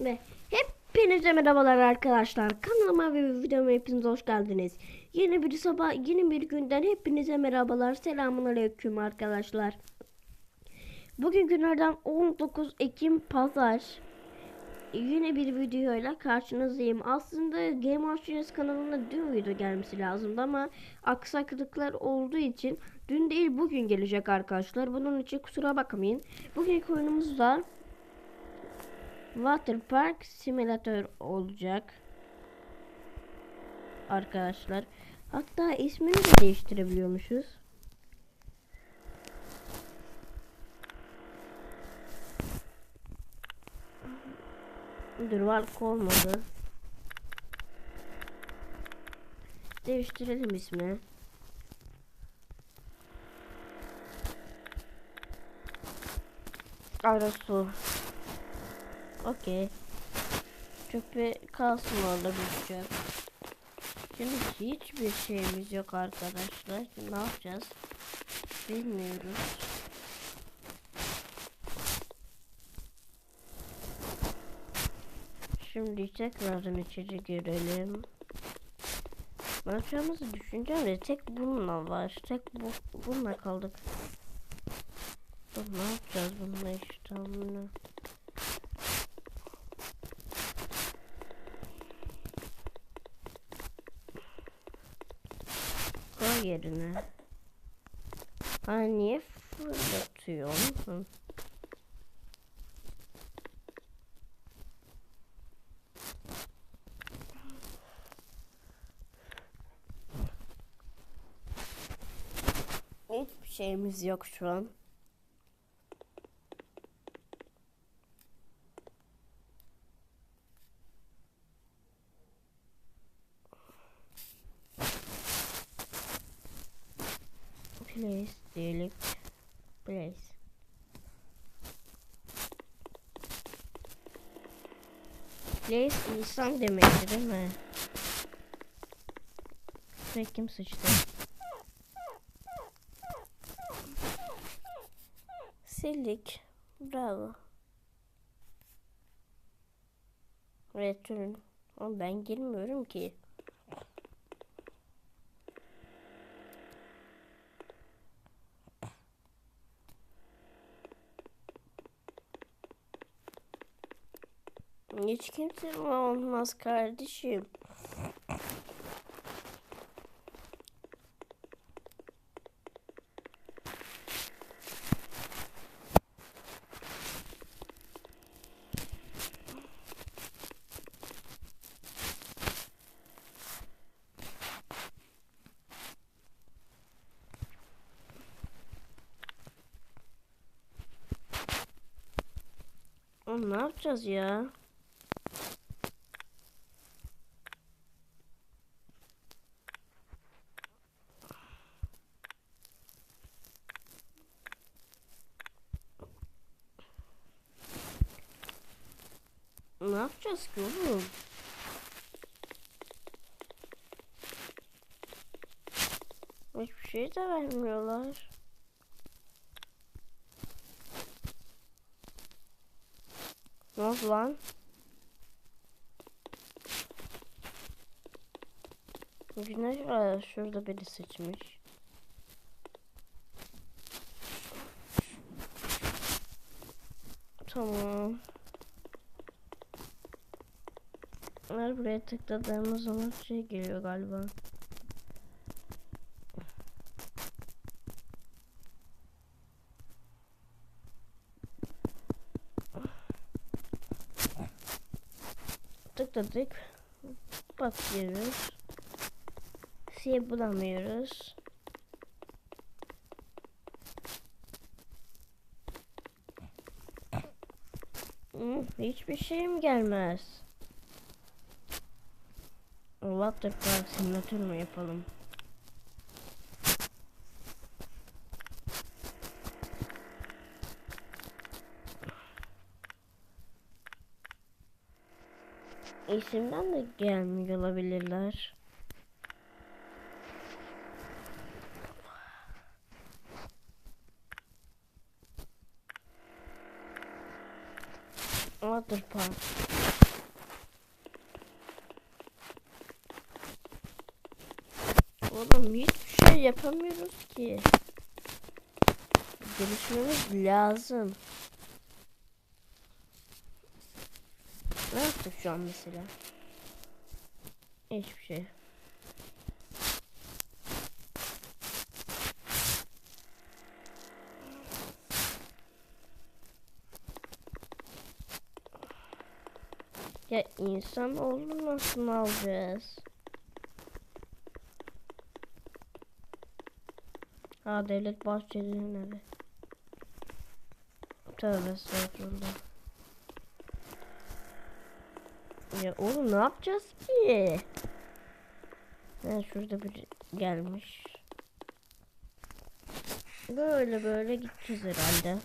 Ve hepinize merhabalar arkadaşlar. Kanalıma ve videoma hepiniz hoş geldiniz. Yeni bir sabah, yeni bir günden hepinize merhabalar. Selamun aleyküm arkadaşlar. Bugün günlerden 19 Ekim Pazar. Yine bir videoyla karşınızdayım. Aslında Game of Thrones kanalına dün video gelmesi lazımdı ama aksaklıklar olduğu için dün değil bugün gelecek arkadaşlar. Bunun için kusura bakmayın. Bugünkü oyunumuz da Water Park Simulator olacak. Arkadaşlar. Hatta ismini de değiştirebiliyormuşuz. Dur varlık olmadı. Değiştirelim ismi. Arasu. Okey. Çöpe kalsın orada çöp. Şimdi hiçbir şeyimiz yok arkadaşlar. Şimdi ne yapacağız? Bilmiyoruz. Şimdi tekrardan içeri girelim. Ne yapacağımızı düşüneceğim de tek bununla var. Tek bu, bununla kaldık. Ne yapacağız bununla işte bunu. Yerine. Ha niye fırlatıyorsun? Hı. Hiçbir şeyimiz yok şu an. Place diyelim. Place. Place insan demekti değil mi? Ve kim sıçtı? Sildik. Bravo. Return. Ama ben girmiyorum ki. Hiç kimse olmaz kardeşim. Ne yapacağız ya? Ne yapacağız ki oğlum? Hiçbir şey de vermiyorlar. Ne oldu lan? Güneş Aa, şurada biri seçmiş. Tamam. Her buraya tıkladığımız zaman şey geliyor galiba. Tıkladık. Bakıyoruz. Şey bulamıyoruz. Hı, hiçbir şeyim gelmez. Water Park simülatör mü yapalım? İsimden de gelmiyor olabilirler. Water Park. oğlum hiçbir şey yapamıyoruz ki. Gelişmemiz lazım. Ne yaptık şu an mesela? Hiçbir şey. Ya insan oğlu nasıl alacağız? Ha Devlet Bahçeli'nin evi. Tövbe estağfurullah. Ya oğlum ne yapacağız ki? Ha şurada bir gelmiş. Böyle böyle gideceğiz herhalde.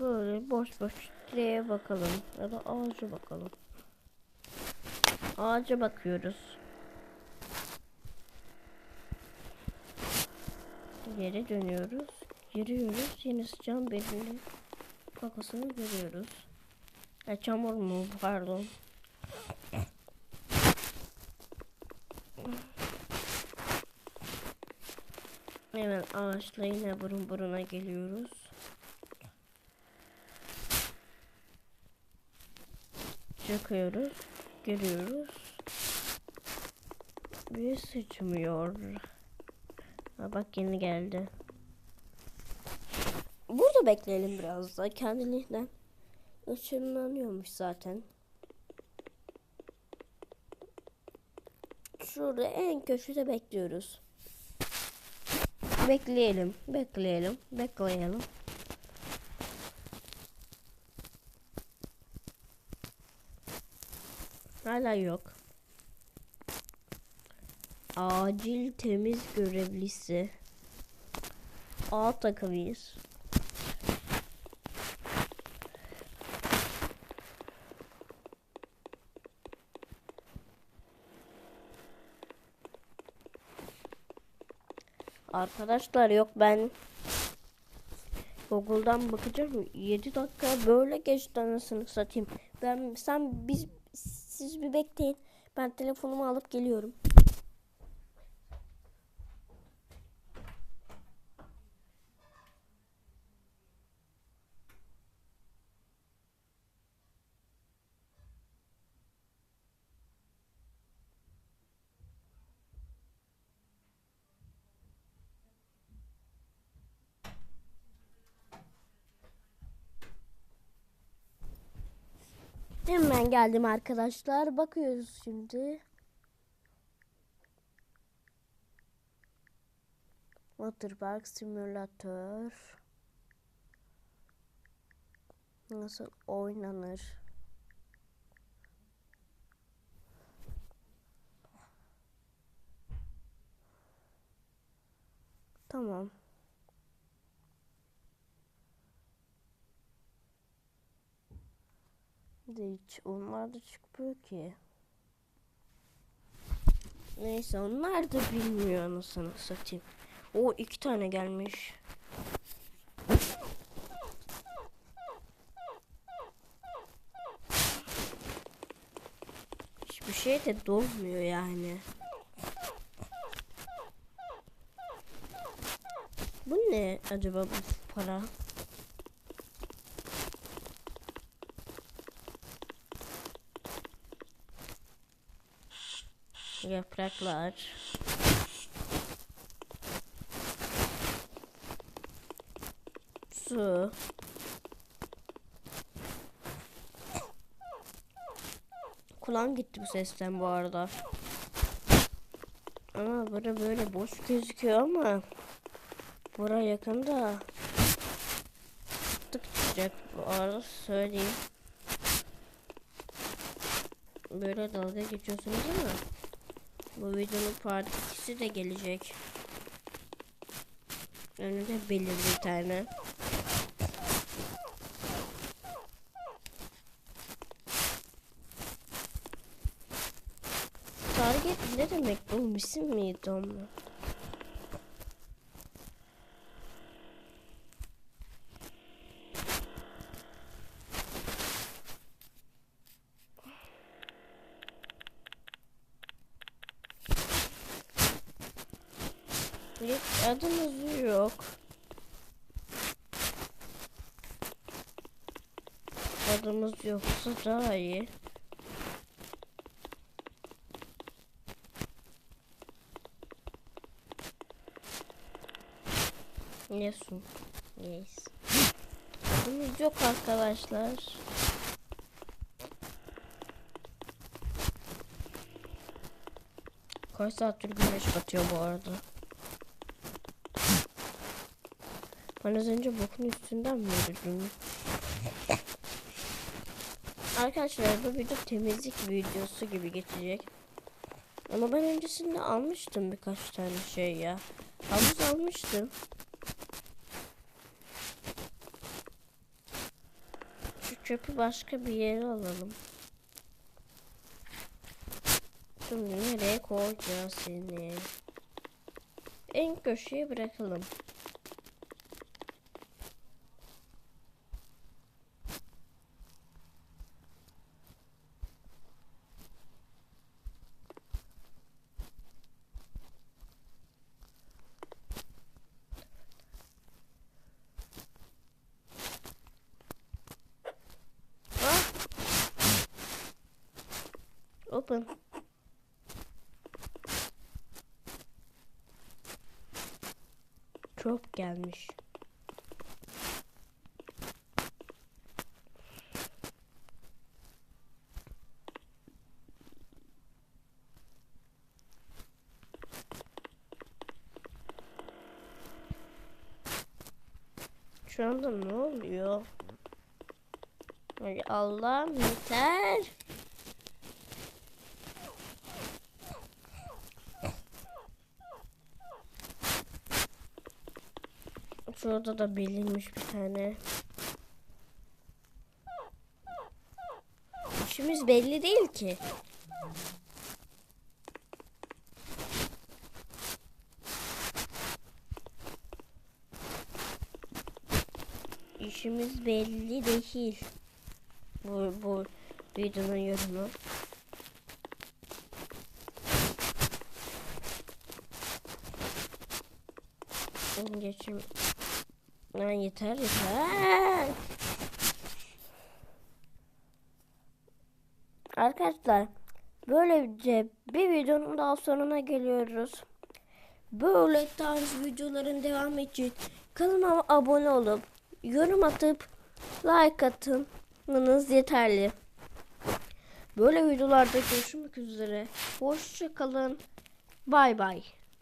Böyle boş boş direğe bakalım ya da ağaca bakalım. Ağaca bakıyoruz. Geri dönüyoruz. Giriyoruz. Yine sıcağın birinin kakasını görüyoruz. E, çamur mu? Pardon. Hemen ağaçla yine burun buruna geliyoruz. Çıkıyoruz. Giriyoruz. Bir sıçmıyor. Ha bak yeni geldi. Burada bekleyelim biraz da. Kendiliğinden ışınlanıyormuş zaten. Şurada en köşede bekliyoruz. Bekleyelim, bekleyelim, bekleyelim. Hala yok. Acil temiz görevlisi. A takımıyız. Arkadaşlar yok ben Google'dan bakacağım 7 dakika böyle geçti anasını satayım. Ben sen biz siz bir bekleyin. Ben telefonumu alıp geliyorum. Hemen geldim arkadaşlar. Bakıyoruz şimdi. Waterpark simülatör. Nasıl oynanır? Tamam. De hiç onlar da çıkmıyor ki. Neyse onlar da bilmiyor anasını satayım. O iki tane gelmiş. Hiçbir şey de dolmuyor yani. Bu ne acaba bu para? Yapraklar. Su. Kulağım gitti bu sesten bu arada. Ama bura böyle boş gözüküyor ama bura yakında tık çıkacak bu arada söyleyeyim. Böyle dalga geçiyorsunuz ama bu videonun part 2'si de gelecek. Önünde belirli bir tane. Target ne demek bu? İsim miydi onun? Hiç adımız yok. Adımız yoksa daha iyi. Yesun. Yes. Adımız yok arkadaşlar. Kaç saattir güneş batıyor bu arada. Ben az önce bokun üstünden mi yürüdüm? Arkadaşlar bu video temizlik videosu gibi geçecek. Ama ben öncesinde almıştım birkaç tane şey ya. Havuz almıştım. Şu çöpü başka bir yere alalım. Şimdi nereye koyacağız seni? En köşeye bırakalım. Open. Çok gelmiş. Şu anda ne oluyor? Allah'ım yeter. Şurada da belirmiş bir tane. İşimiz belli değil ki. İşimiz belli değil. Bu, bu videonun yorumu. Geçim. Lan yeter yeter. Arkadaşlar böylece bir videonun daha sonuna geliyoruz. Böyle tarz videoların devamı için kanalıma abone olup yorum atıp like atmanız yeterli. Böyle videolarda görüşmek üzere. Hoşçakalın. Bay bay.